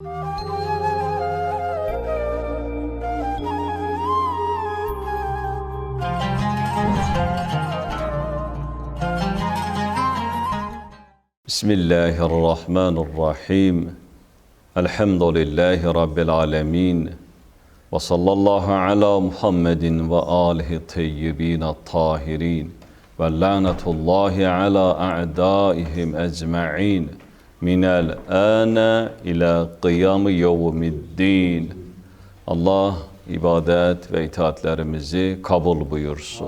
بسم الله الرحمن الرحيم. الحمد لله رب العالمين وصلى الله على محمد وآله الطيبين الطاهرين ولعنة الله على أعدائهم أجمعين. Minel ana ila kıyamı yevmiddin. Allah ibadet ve itaatlerimizi kabul buyursun.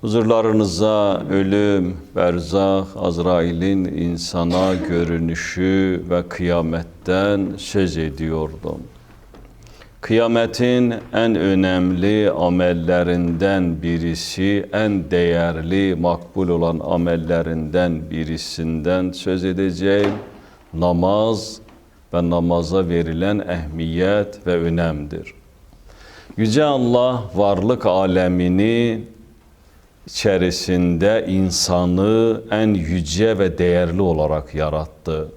Huzurlarınıza ölüm, berzah, Azrail'in insana görünüşü ve kıyametten söz ediyordum. Kıyametin en önemli amellerinden birisi, en değerli, makbul olan amellerinden birisinden söz edeceğim. Namaz ve namaza verilen ehemmiyet ve önemdir. Yüce Allah varlık alemini içerisinde insanı en yüce ve değerli olarak yarattı.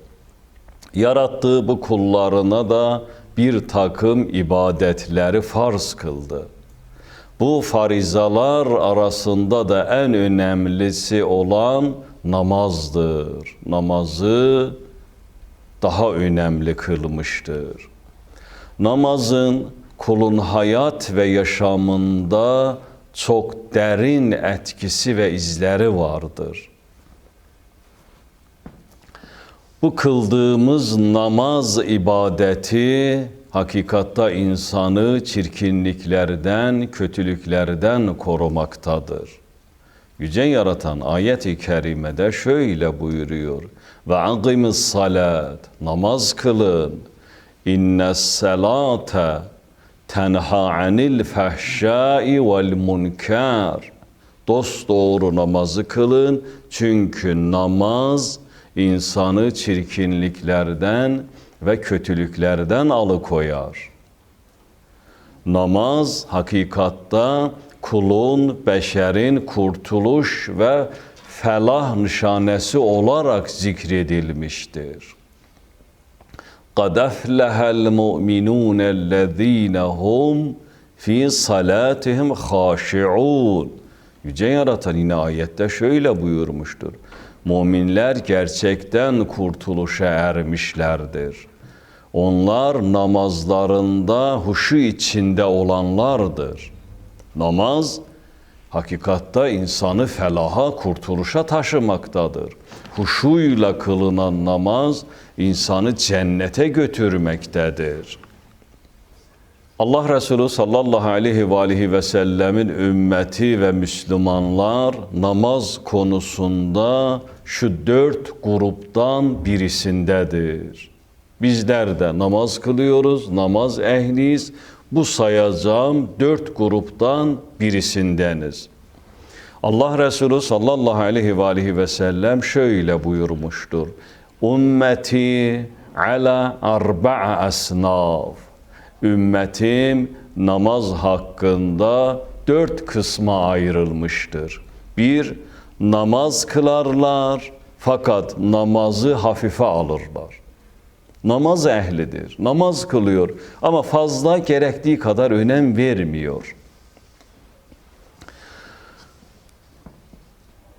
Yarattığı bu kullarına da bir takım ibadetleri farz kıldı. Bu farizalar arasında da en önemlisi olan namazdır. Namazı daha önemli kılmıştır. Namazın kulun hayat ve yaşamında çok derin etkisi ve izleri vardır. Bu kıldığımız namaz ibadeti hakikatta insanı çirkinliklerden, kötülüklerden korumaktadır. Yüce yaratan ayet-i kerimede şöyle buyuruyor. Ve agimis salat, namaz kılın. İnne salate tenha anil fahşai vel munkar. Dost doğru namazı kılın çünkü namaz insanı çirkinliklerden ve kötülüklerden alıkoyar. Namaz hakikatta kulun, beşerin kurtuluş ve felah nişanesi olarak zikredilmiştir. قَدْ أَفْلَحَ الْمُؤْمِنُونَ الَّذ۪ينَ هُمْ fi salatihim haşi'un. Yüce yaratan yine ayette şöyle buyurmuştur. Müminler gerçekten kurtuluşa ermişlerdir. Onlar namazlarında huşu içinde olanlardır. Namaz hakikatta insanı felaha, kurtuluşa taşımaktadır. Huşuyla kılınan namaz insanı cennete götürmektedir. Allah Resulü sallallahu aleyhi ve aleyhi ve sellemin ümmeti ve Müslümanlar namaz konusunda şu dört gruptan birisindedir. Bizler de namaz kılıyoruz, namaz ehliyiz. Bu sayacağım dört gruptan birisindeniz. Allah Resulü sallallahu aleyhi ve aleyhi ve sellem şöyle buyurmuştur. Ümmeti ala arba'a asnaf. Ümmetim namaz hakkında dört kısma ayrılmıştır. Bir, namaz kılarlar fakat namazı hafife alırlar. Namaz ehlidir, namaz kılıyor ama fazla gerektiği kadar önem vermiyor.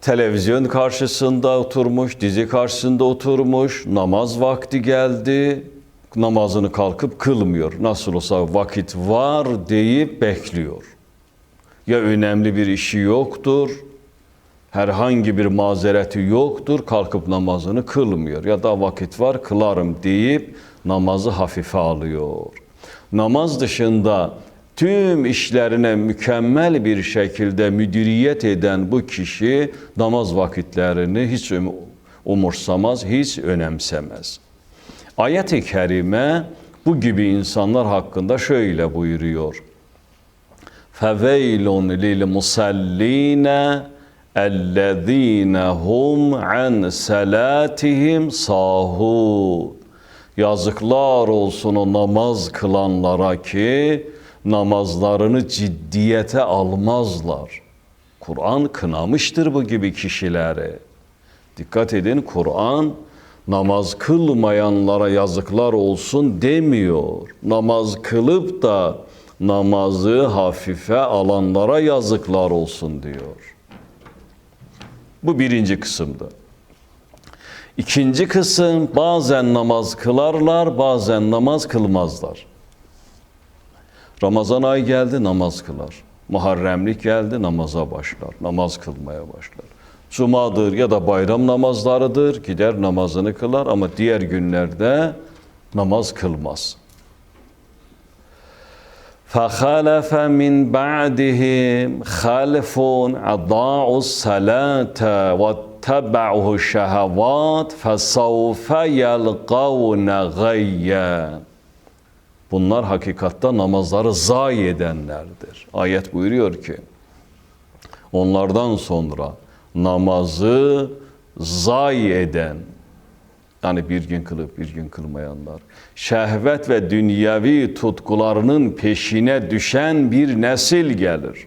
televizyon karşısında oturmuş, dizi karşısında oturmuş, namaz vakti geldi, namazını kalkıp kılmıyor. Nasıl olsa vakit var deyip bekliyor. Ya önemli bir işi yoktur, herhangi bir mazereti yoktur, kalkıp namazını kılmıyor. Ya da vakit var kılarım deyip namazı hafife alıyor. Namaz dışında tüm işlerine mükemmel bir şekilde müdüriyet eden bu kişi namaz vakitlerini hiç umursamaz, hiç önemsemez. Ayet-i kerime bu gibi insanlar hakkında şöyle buyuruyor. Feveylun lil musallina ellezine hum an salatihim sahun. Yazıklar olsun o namaz kılanlara ki namazlarını ciddiyete almazlar. Kur'an kınamıştır bu gibi kişileri. Dikkat edin Kur'an namaz kılmayanlara yazıklar olsun demiyor. Namaz kılıp da namazı hafife alanlara yazıklar olsun diyor. Bu birinci kısımda. İkinci kısım bazen namaz kılarlar, bazen namaz kılmazlar. Ramazan ayı geldi namaz kılar. Muharremlik geldi namaza başlar. Namaz kılmaya başlar Cumadır ya da bayram namazlarıdır. Gider namazını kılar ama diğer günlerde namaz kılmaz. فَخَلَفَ مِنْ بَعْدِهِمْ خَلْفٌ عَضَاعُوا الصَّلَاةَ وَاتَّبَعُوا الشَّهَوَاتِ فَسَوْفَ يَلْقَوْنَ غَيًّا Bunlar hakikatta namazları zayi edenlerdir. Ayet buyuruyor ki, onlardan sonra namazı zayi eden, yani bir gün kılıp bir gün kılmayanlar, şehvet ve dünyevi tutkularının peşine düşen bir nesil gelir.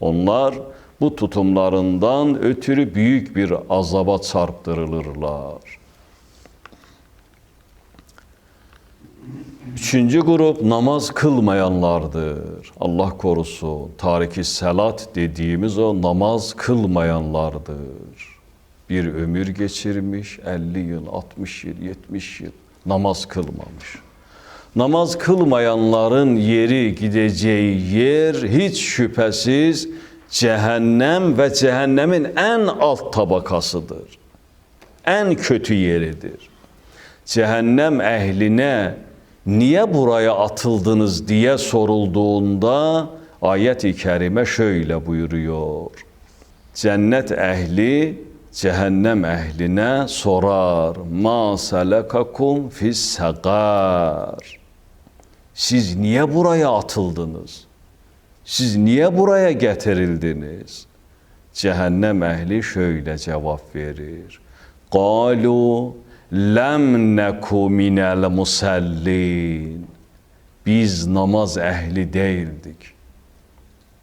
Onlar bu tutumlarından ötürü büyük bir azaba çarptırılırlar. Üçüncü grup namaz kılmayanlardır. Allah korusun. Tariki selat dediğimiz o namaz kılmayanlardır. Bir ömür geçirmiş, 50 yıl, 60 yıl, 70 yıl namaz kılmamış. Namaz kılmayanların yeri gideceği yer hiç şüphesiz cehennem ve cehennemin en alt tabakasıdır. En kötü yeridir. Cehennem ehline niye buraya atıldınız diye sorulduğunda ayet-i kerime şöyle buyuruyor. Cennet ehli cehennem ehline sorar. Ma selekakum fis sagar. Siz niye buraya atıldınız? Siz niye buraya getirildiniz? Cehennem ehli şöyle cevap verir. Galu lem neku minel musellin. Biz namaz ehli değildik.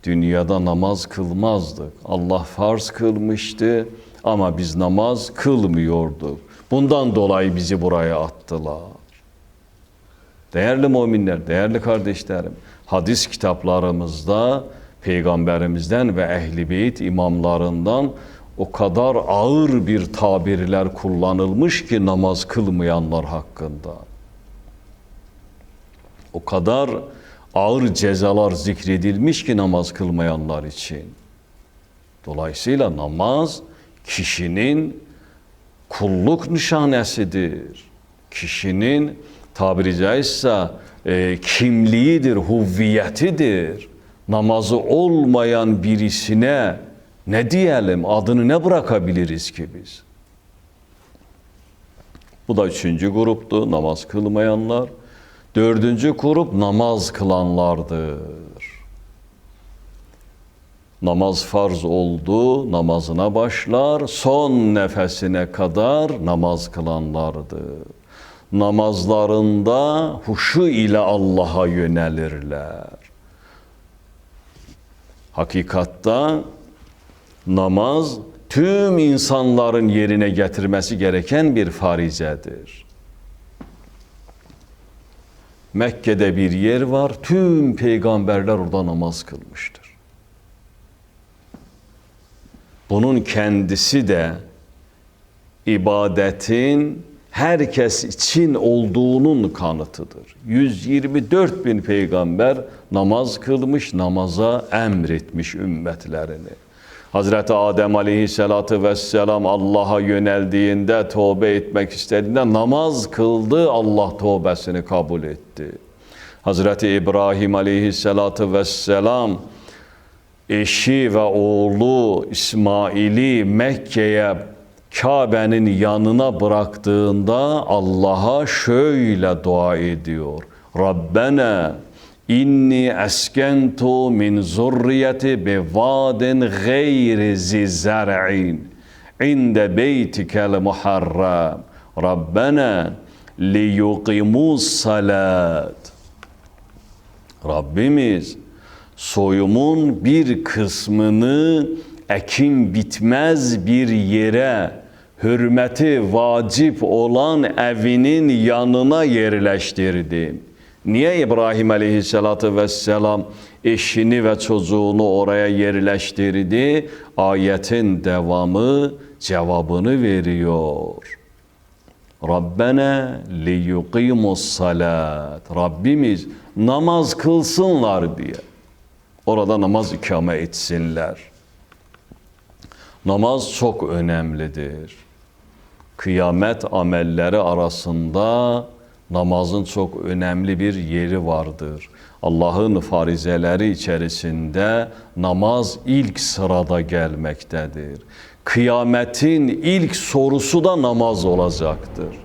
Dünyada namaz kılmazdık. Allah farz kılmıştı ama biz namaz kılmıyorduk. Bundan dolayı bizi buraya attılar. Değerli müminler, değerli kardeşlerim, hadis kitaplarımızda peygamberimizden ve ehli beyt imamlarından o kadar ağır bir tabirler kullanılmış ki namaz kılmayanlar hakkında. O kadar ağır cezalar zikredilmiş ki namaz kılmayanlar için. Dolayısıyla namaz kişinin kulluk nişanesidir. Kişinin tabiri caizse e, kimliğidir, huvviyetidir. Namazı olmayan birisine ne diyelim, adını ne bırakabiliriz ki biz? Bu da üçüncü gruptu, namaz kılmayanlar. Dördüncü grup namaz kılanlardır. Namaz farz oldu, namazına başlar, son nefesine kadar namaz kılanlardır. Namazlarında huşu ile Allah'a yönelirler. Hakikatta namaz tüm insanların yerine getirmesi gereken bir farizedir. Mekke'de bir yer var, tüm peygamberler orada namaz kılmıştır. Bunun kendisi de ibadetin herkes için olduğunun kanıtıdır. 124 bin peygamber namaz kılmış, namaza emretmiş ümmetlerini. Hazreti Adem aleyhissalatü vesselam Allah'a yöneldiğinde, tövbe etmek istediğinde namaz kıldı, Allah tövbesini kabul etti. Hazreti İbrahim aleyhissalatü vesselam eşi ve oğlu İsmail'i Mekke'ye Kabe'nin yanına bıraktığında Allah'a şöyle dua ediyor. Rabbena inni eskentu min zurriyeti bi vadin gayri zi zar'in inde beytikel muharram. Rabbena li yuqimus salat. Rabbimiz soyumun bir kısmını ekim bitmez bir yere hürmeti vacip olan evinin yanına yerleştirdim. Niye İbrahim aleyhissalatü vesselam eşini ve çocuğunu oraya yerleştirdi? Ayetin devamı cevabını veriyor. Rabbena liyuqimus salat. Rabbimiz namaz kılsınlar diye. Orada namaz ikame etsinler. Namaz çok önemlidir. Kıyamet amelleri arasında namazın çok önemli bir yeri vardır. Allah'ın farizeleri içerisinde namaz ilk sırada gelmektedir. Kıyametin ilk sorusu da namaz olacaktır.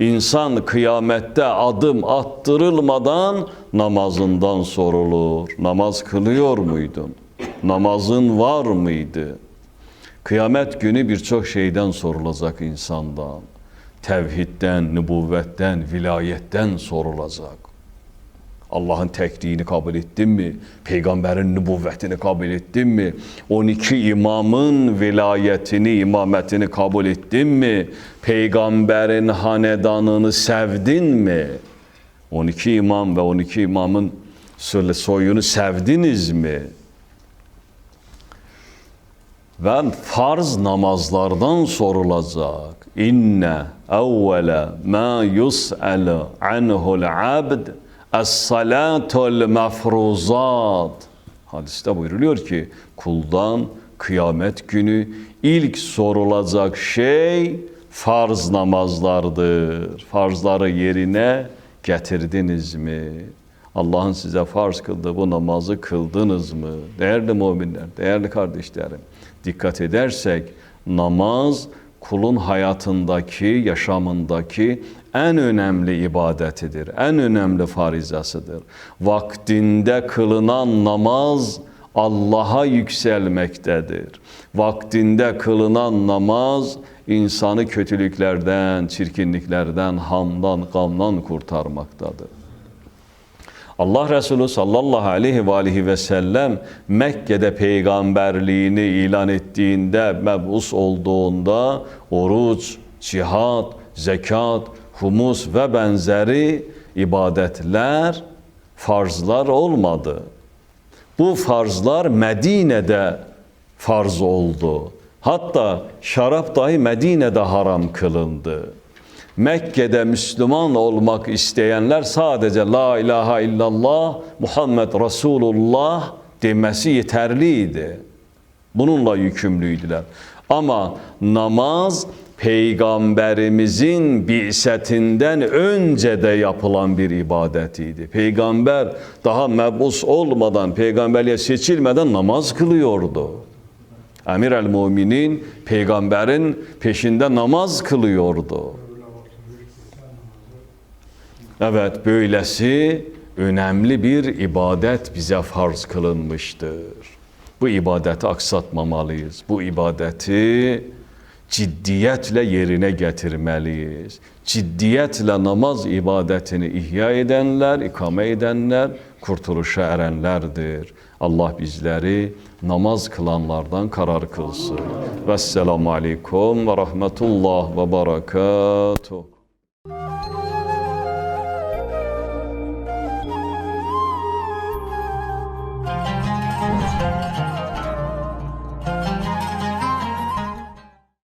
İnsan kıyamette adım attırılmadan namazından sorulur. Namaz kılıyor muydun? Namazın var mıydı? Kıyamet günü birçok şeyden sorulacak insandan. Tevhidden, nübüvvetten, vilayetten sorulacak. Allah'ın tekliğini kabul ettin mi? Peygamberin nübüvvetini kabul ettin mi? 12 imamın vilayetini, imametini kabul ettin mi? Peygamberin hanedanını sevdin mi? 12 imam ve 12 imamın soyunu sevdiniz mi? Ve farz namazlardan sorulacak. İnne evvele ma yus'alu anhu'l abd es-salatul mefruzat. Hadiste buyuruluyor ki kuldan kıyamet günü ilk sorulacak şey farz namazlardır. Farzları yerine getirdiniz mi? Allah'ın size farz kıldığı bu namazı kıldınız mı? Değerli müminler, değerli kardeşlerim, dikkat edersek namaz kulun hayatındaki, yaşamındaki en önemli ibadetidir. En önemli farizasıdır. Vaktinde kılınan namaz Allah'a yükselmektedir. Vaktinde kılınan namaz insanı kötülüklerden, çirkinliklerden, hamdan, gamdan kurtarmaktadır. Allah Resulü sallallahu aleyhi ve aleyhi ve sellem Mekke'de peygamberliğini ilan ettiğinde, mebus olduğunda oruç, cihat, zekat, humus ve benzeri ibadetler farzlar olmadı. Bu farzlar Medine'de farz oldu. Hatta şarap dahi Medine'de haram kılındı. Mekke'de Müslüman olmak isteyenler sadece La ilahe illallah Muhammed Resulullah demesi yeterliydi. Bununla yükümlüydüler. Ama namaz peygamberimizin bi'setinden önce de yapılan bir ibadetiydi. Peygamber daha mebus olmadan, peygamberliğe seçilmeden namaz kılıyordu. Emir el müminin peygamberin peşinde namaz kılıyordu. Evet, böylesi önemli bir ibadet bize farz kılınmıştır. Bu ibadeti aksatmamalıyız. Bu ibadeti ciddiyetle yerine getirmeliyiz. Ciddiyetle namaz ibadetini ihya edenler, ikame edenler, kurtuluşa erenlerdir. Allah bizleri namaz kılanlardan karar kılsın. Vesselamu aleyküm ve rahmetullah ve berekatuhu.